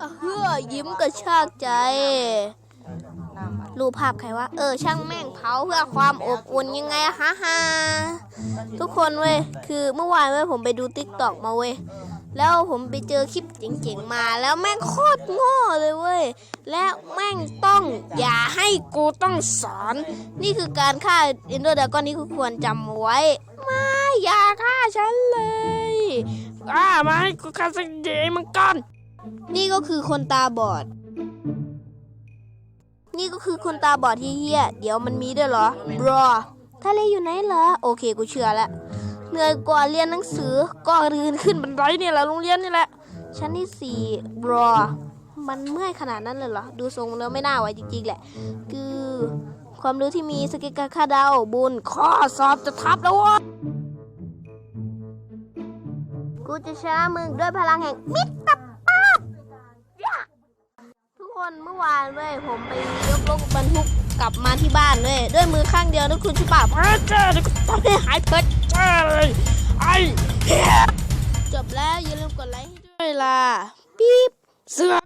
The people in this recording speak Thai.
อะเฮือยิ้มกระชากใจ รูปภาพใครวะ เออ ช่างแม่งเผาเพื่อความอบอุ่นยังไงฮะฮะทุกคนเว้ย คือเมื่อวานเว้ยผมไปดูติ๊กตอกมาเว้ย แล้วผมไปเจอคลิปเจ๋งๆมาแล้วแม่งโคตรโง่เลยเว้ย และแม่งต้องอย่าให้กูต้องสอน นี่คือการฆ่าเอนเดดาก้อนนี่คือควรจำไว้ไม่อย่าฆ่าฉันเลยอ่ามาให้กูฆ่าสักเดมันก่อน นี่ก็คือคนตาบอด นี่ก็คือคนตาบอดที่เฮี้ย เดี๋ยวมันมีด้วยเหรอบรอทะเลอยู่ไหนเหรอ โอเคกูเชื่อแล้วเหนื่อยกว่าเรียนหนังสือก็รืนขึ้นบันไดเนี่ยแหละโรงเรียนนี่แหละ ชั้นที่สี่บรอมันเมื่อยขนาดนั้นเลยเหรอ ดูทรงแล้วไม่น่าไหวจริงๆแหละ คือความรู้ที่มีสกิลการคาดเดาบุญข้อสอบจะทับแล้ววะ กูจะชนะมึงด้วยพลังแห่งมิตรภาพทุก คนเมื่อวานเว้ยผมไปยกรถบรรทุกกลับมาที่บ้านเว้ยด้วยมือข้างเดียวนะคุณชิบะเพอเจอเดี๋ยวกูทำให้หายเพอเจอเลยไอ้เหี้ยจบแล้วอย่าลืมกดไลค์ให้ด้วยล่ะปี๊บเสือก